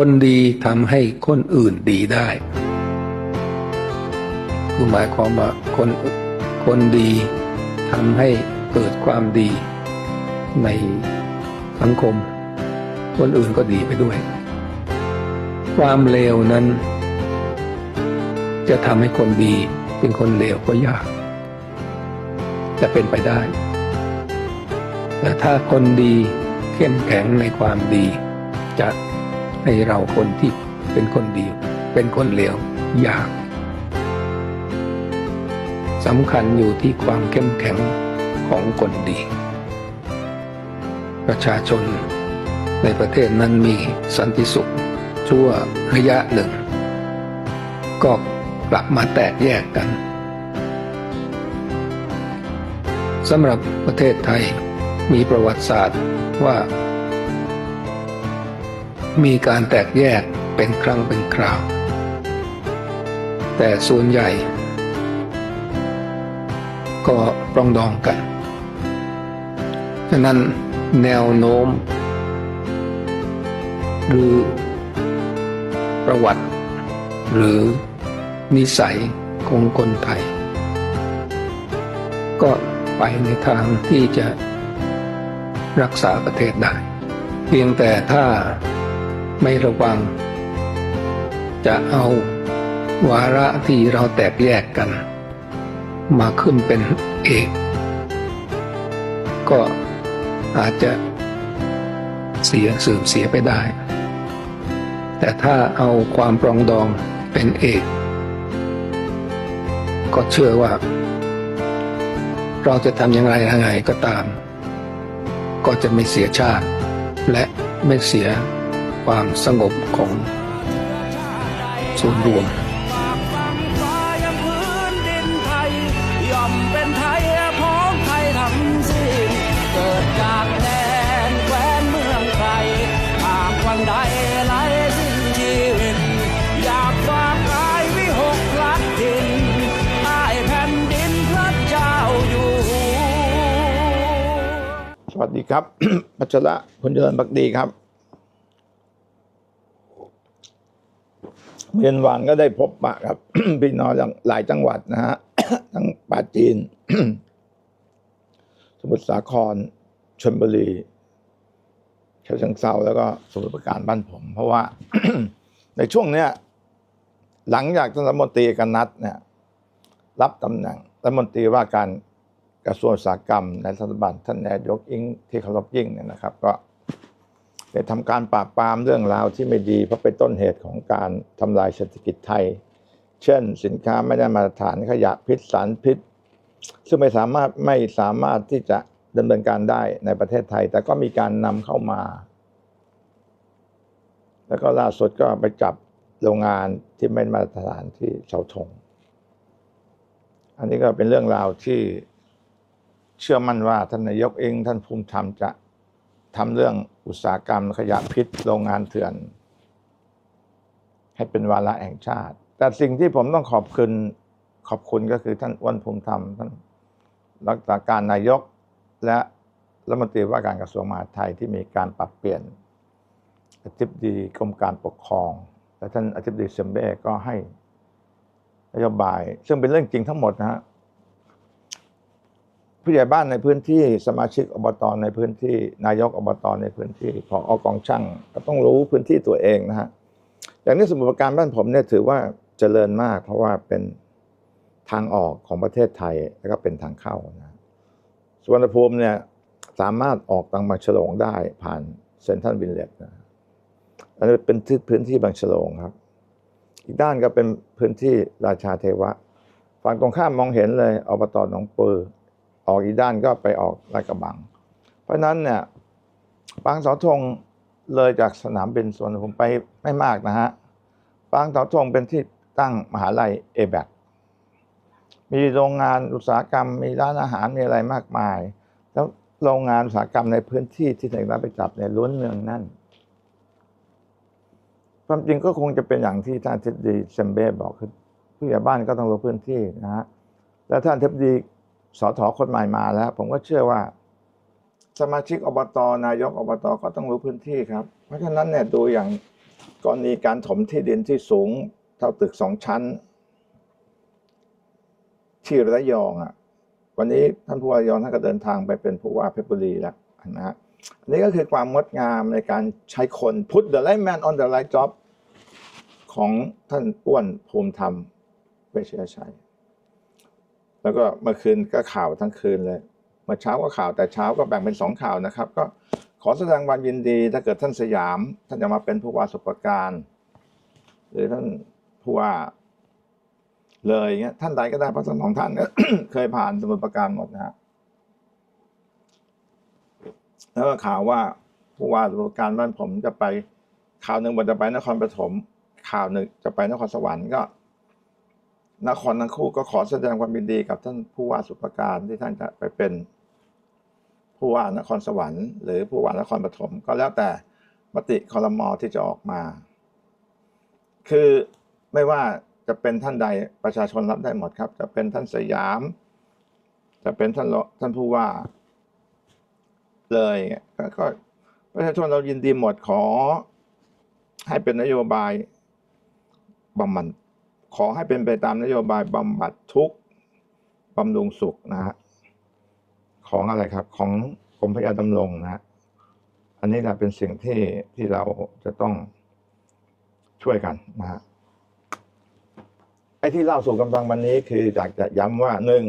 คนดีทำให้คนอื่นดีได้ คือหมายความว่าคนคนดีทำให้เกิดความดีในสังคม คนอื่นก็ดีไปด้วย ความเลวนั้น จะทำให้คนดีเป็นคนเลวก็ยาก จะเป็นไปได้ แต่ถ้าคนดีเข้มแข็งในความดีจะ ให้เราคนที่เป็นคนดี เป็นคนเลวยากสำคัญอยู่ที่ความเข้มแข็งของคนดี ประชาชนในประเทศนั้นมีสันติสุข ชั่วระยะหนึ่ง ก็กลับมาแตกแยกกันสำหรับประเทศไทยมีประวัติศาสตร์ว่า มีการแตกแยกเป็นครั้งเป็นคราว แต่ส่วนใหญ่ ก็ปรองดองกันฉะนั้นแนวโน้ม หรือประวัติ หรือนิสัยของคนไทย ก็ไปในทางที่จะรักษาประเทศได้ เพียงแต่ถ้า ไม่ระวัง จะเอาวาระที่เราแตกแยกกัน มาขึ้นเป็นเอกก็อาจจะเสียเสื่อมเสียไปได้ แต่ถ้าเอาความปรองดองเป็นเอก ก็เชื่อว่า เราจะทำอย่างไรยังไงก็ตาม ก็จะไม่เสียชาติ และไม่เสีย ความสงบของส่วนรวมฝากฟังฟ้ายังพื้นดินไทยย่อมเป็นไทยพ้องไทยทั้งสิ้นเกิดจากแดนแคว้นเมืองไทยหากวันใดไหลสิ้นชีวิตอยากฝากกายวิหกพลัดดินใต้แผ่นดินพระเจ้าอยู่ สวัสดีครับพัชระคุณเจริญบักดีครับ เมียนวานก็ได้พบปะครับพี่น้องหลายจังหวัดนะฮะทั้งปาจีน สมุทรสาครชลบุรีเชิงเซาแล้วก็สมุทรปราการบ้านผม เพราะว่า ในช่วงเนี้ยหลังจากท่านรัฐมนตรีกันนัดเนี่ย รับตำแหน่งรัฐมนตรีว่าการกระทรวงอุตสาหกรรมในรัฐบาลท่านนายกอิงที่เคารพยิ่งเนี่ยนะครับ ก็ ได้ทำการปราบปรามเรื่องราวที่ไม่ดี เพราะเป็นต้นเหตุของการทำลายเศรษฐกิจไทย เช่น สินค้าไม่ได้มาตรฐานขยะพิษสารพิษ ซึ่งไม่สามารถไม่สามารถที่จะดำเนินการได้ในประเทศไทย แต่ก็มีการนำเข้ามา แล้วก็ล่าสุดก็ไปจับโรงงานที่ไม่มาตรฐานที่เสาธงอันนี้ก็เป็นเรื่องราวที่เชื่อมั่นว่าท่านนายกเองท่านภูมิธรรมจะ ทำเรื่องอุตสาหกรรมขยะพิษโรงงานเถื่อน ให้เป็นวาระแห่งชาติ แต่สิ่งที่ผมต้องขอบคุณขอบคุณก็คือท่านอ้วนภูมิธรรมท่านรักษาการนายกและรัฐมนตรีว่าการกระทรวงมหาดไทยที่มีการปรับเปลี่ยนอธิบดีกรมการปกครอง และท่านอธิบดีเซมเบ้ก็ให้นโยบาย ซึ่งเป็นเรื่องจริงทั้งหมดนะฮะ ผู้ใหญ่บ้านในพื้นที่สมาชิกอบตในพื้นที่นายกอบตในพื้นที่พออกองช่างก็ต้องรู้พื้นที่ตัวเองนะฮะอย่างนี้สมุทรปราการบ้านผมเนี่ยถือว่าเจริญมาก เพราะว่าเป็นทางออกของประเทศไทยแล้วก็เป็นทางเข้านะสุวรรณภูมิเนี่ยสามารถออกทางบางฉลงได้ผ่านเซนทรัลวินเลจนะอันนี้เป็นที่พื้นที่บางฉลงครับ อีกด้านก็เป็นพื้นที่ราชาเทวะ ฝั่งตรงข้ามมองเห็นเลยอบตหนองปือ ออกอีกด้านก็ไปออกลาดกระบัง เพราะนั้นเนี่ยปางเสาธงเลยจากสนามบินสวนผมไปไม่มากนะฮะปางเสาธงเป็นที่ตั้งมหาลัยเอแบกมีโรงงานอุตสาหกรรม มีร้านอาหารมีอะไรมากมาย แล้วโรงงานอุตสาหกรรมในพื้นที่ที่ไหนรับไปจับในยล้วนเมืองนั่นความจริงก็คงจะเป็นอย่างที่ท่านทิบดีเซมเบ้บอกคือผู้ใหญ่บ้านก็ต้องรู้พื้นที่นะฮะแล้วท่านทิบดี สอถอคนใหม่มาแล้ว ผมก็เชื่อว่า สมาชิกอบตนายกอบตก็ต้องรู้พื้นที่ครับ เพราะฉะนั้นเนี่ยดูอย่างกรณีการถมที่ดินที่สูงเท่าตึกสองชั้น ที่ระยองอะ วันนี้ท่านผู้ว่าระยองท่านก็เดินทางไปเป็นผู้ว่าเพชรบุรีแล้วนะฮะนนี้ก็คือความงดงามในการใช้คน put the right man on the right job ของท่านอ้วนภูมิธรรมเวชยชัย แล้วก็เมื่อคืนก็ข่าวทั้งคืนเลยเมื่อเช้าก็ข่าวแต่เช้าก็แบ่งเป็นสองข่าวนะครับ ก็ขอแสดงความยินดีถ้าเกิดท่านสยาม ท่านจะมาเป็นผู้ว่าสุปการหรือท่านผู้ว่าเลยเงี้ยท่านใดก็ได้เพราะทั้งสองท่านเคยผ่านสมุทรปราการหมดนะฮะแล้วก็ข่าวว่าผู้ว่าสมุทรปราการบ้านผมจะไปข่าวหนึ่งบอกจะไปนครปฐมข่าวหนึ่งจะไปนครสวรรค์ก็ นครทั้งคู่ก็ขอแสดงความยินดีกับท่านผู้ว่าสุปการที่ท่านจะไปเป็น ผู้ว่านครสวรรค์หรือผู้ว่านครปฐมก็แล้วแต่มติคอรมอที่จะออกมา คือไม่ว่าจะเป็นท่านใดประชาชนรับได้หมดครับ จะเป็นท่านสยาม จะเป็นท่านท่านผู้ว่า เลยก็ก็ประชาชนเรายินดีหมดขอ ให้เป็นนโยบายบำบัด ขอให้เป็นไปตามนโยบายบำบัดทุกข์บำรุงสุขนะฮะของอะไรครับของกรมพยาดำรงนะฮะอันนี้แหละเป็นสิ่งที่ที่เราจะต้องช่วยกันนะฮะไอ้ที่เล่าสู่กันฟังวันนี้คืออยากจะย้ำว่าหนึ่ง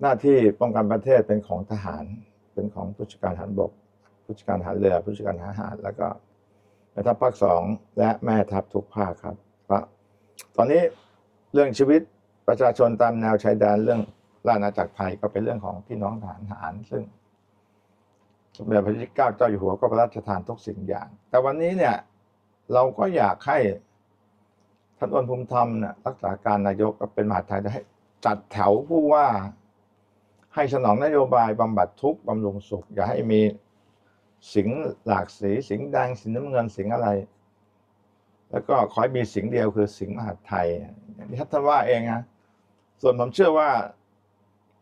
หน้าที่ป้องกันประเทศเป็นของทหาร เป็นของผู้จัดการทหารบกผู้จัดการทหารเรือผู้จัดการทหาร แล้วก็แม่ทัพภาคสองและแม่ทัพทุกภาคครับพระ ตอนนี้เรื่องชีวิตประชาชนตามแนวชายแดนเรื่องราชอาณาจักรไทยก็เป็นเรื่องของพี่น้องทหารทหารซึ่งสมเด็จพระที่เกล้าเจ้าอยู่หัวก็พระราชทานทุกสิ่งอย่าง แต่วันนี้เนี่ย เราก็อยากให้ท่านอ้วนภูมิธรรมเนี่ยรักษาการนายกก็เป็นมหาดไทยได้ให้จัดแถวผู้ว่า ให้สนองนโยบายบำบัดทุกข์บำรุงสุข อย่าให้มีสิงหลากสี สิงแดงสิงน้ำเงินสิงอะไร แล้วก็ขอให้มีสิงเดียวคือสิงมหาไทยที่ท่านว่าเองนะส่วนผมเชื่อว่า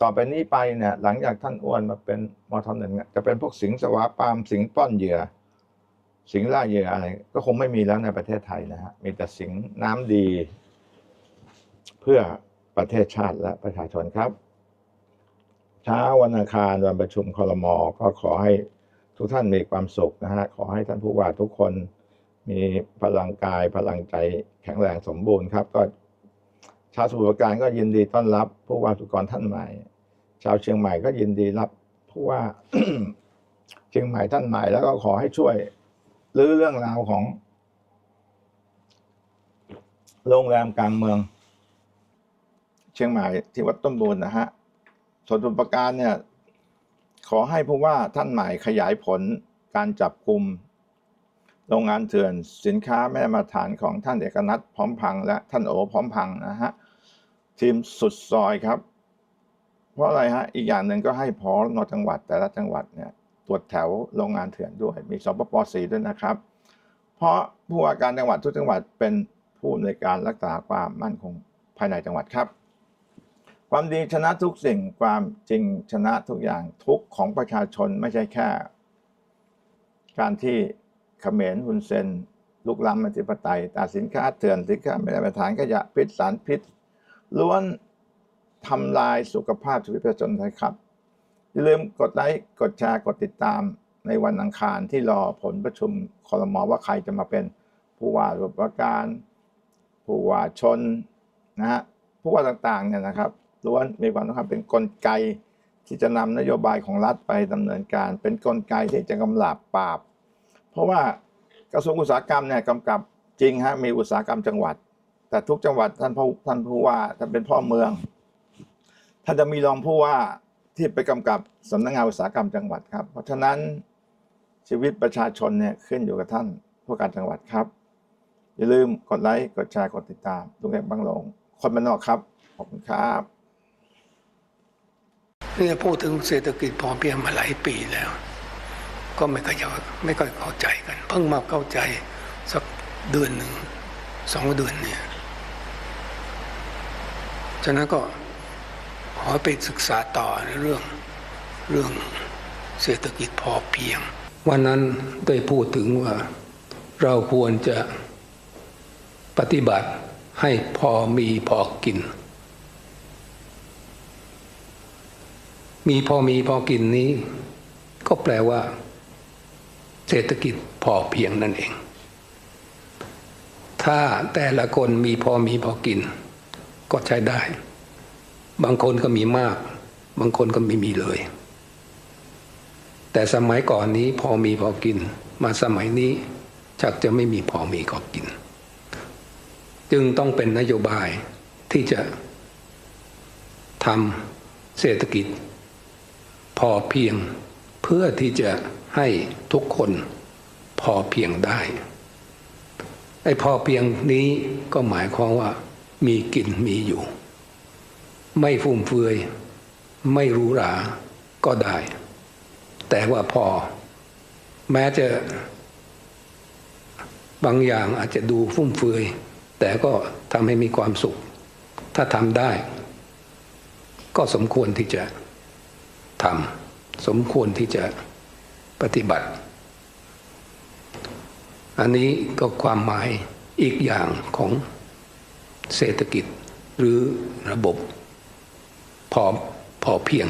ต่อไปนี้ไปเนี่ยหลังจากท่านอ้วนมาเป็นมทหนึ่งเนี่ยจะเป็นพวกสิงสวาปามสิงป้อนเหยื่อ สิงล่าเหยื่ออะไร ก็คงไม่มีแล้วในประเทศไทยนะฮะมีแต่สิงน้ำดี เพื่อประเทศชาติและประชาชนครับ เช้าวันอังคารวันประชุมคอรมอก็ขอให้ทุกท่านมีความสุขนะฮะขอให้ท่านผู้ว่าทุกคน มีพลังกายพลังใจแข็งแรงสมบูรณ์ครับ ก็ชาวสมุทรปราการก็ยินดีต้อนรับผู้ว่าสุกรท่านใหม่ ชาวเชียงใหม่ก็ยินดีรับผู้ว่าเชียงใหม่ท่านใหม่แล้วก็ขอให้ช่วยรื้อเรื่องราวของ โรงแรมกลางเมือง เชียงใหม่ที่วัดต้นบูนนะฮะส่วนสมุทรปราการเนี่ย ขอให้ผู้ว่าท่านใหม่ขยายผลการจับกลุ่ม โรงงานเถื่อนสินค้าไม่มาตรฐานของท่านเอกนัทพร้อมพังและท่านโอพร้อมพังนะฮะทีมสุดซอยครับ เพราะอะไรฮะอีกอย่างหนึ่งก็ให้พอนจังหวัดแต่ละจังหวัดเนี่ยตรวจแถวโรงงานเถื่อนด้วย มีสปปสีด้วยนะครับ เพราะผู้ว่าการจังหวัดทุกจังหวัดเป็นผู้ในวยการรักษาความมั่นคงภายในจังหวัดครับ ความดีชนะทุกสิ่งความจริงชนะทุกอย่างทุกของประชาชนไม่ใช่แค่ การที่ เขมรฮุนเซนลุกล้ำอธิปไตยแต่สินค้าเถื่อนสินค้าไม่ได้มาตรฐานขยะพิษสารพิษ ล้วนทำลายสุขภาพชีวิตประชาชนไทยครับ อย่าลืมกดไลค์กดแชร์กดติดตามในวันอังคารที่รอผลประชุมคอรมอว่าใครจะมาเป็นผู้ว่าราชการผู้ว่าชนนะฮะผู้ว่าต่างๆเนี่ยนะครับล้วนมีความสำคัญเป็นนกลไกที่จะนำนโยบายของรัฐไปดำเนินการ เป็นนกลไกที่จะกำลับปราบ เพราะว่ากระทรวงอุตสาหกรรมเนี่ยกำกับจริงฮะมีอุตสาหกรรมจังหวัด แต่ทุกจังหวัดท่านผู้ท่านผู้ว่าท่านเป็นพ่อเมืองท่านจะมีรองผู้ว่าที่ไปกำกับสำนักงานอุตสาหกรรมจังหวัดครับ เพราะฉะนั้นชีวิตประชาชนเนี่ยขึ้นอยู่กับท่านผู้การจังหวัดครับ อย่าลืมกดไลค์กดแชร์กดติดตามลุงเอกบังหลงคนบ้านนอกครับขอบคุณครับเนี่ยพูดถึงเศรษฐกิจพอเพียงมาหลายปีแล้ว ก็ไม่ค่อยจะไม่ค่อยเข้าใจกัน เพิ่งมาเข้าใจสักเดือนหนึ่งสองเดือนเนี่ยฉะนั้นก็ขอไปศึกษาต่อในเรื่องเรื่องเศรษฐกิจพอเพียง วันนั้นได้พูดถึงว่าเราควรจะปฏิบัติให้พอมีพอกิน มีพอมีพอกินนี้ ก็แปลว่า เศรษฐกิจพอเพียงนั่นเอง ถ้าแต่ละคนมีพอมีพอกิน ก็ใช้ได้ บางคนก็มีมาก บางคนก็ไม่มีเลย แต่สมัยก่อนนี้พอมีพอกิน มาสมัยนี้ชักจะไม่มีพอมีก็กิน จึงต้องเป็นนโยบายที่จะทำเศรษฐกิจ พอเพียงเพื่อที่จะ ให้ทุกคนพอเพียงได้ ไอ้พอเพียงนี้ก็หมายความว่า มีกินมีอยู่ ไม่ฟุ่มเฟือย ไม่หรูหรา ก็ได้ แต่ว่าพอ แม้จะ บางอย่างอาจจะดูฟุ่มเฟือย แต่ก็ทำให้มีความสุข ถ้าทำได้ ก็สมควรที่จะทำสมควรที่จะ ปฏิบัติ อันนี้ก็ความหมายอีกอย่างของเศรษฐกิจหรือระบบพอพอเพียง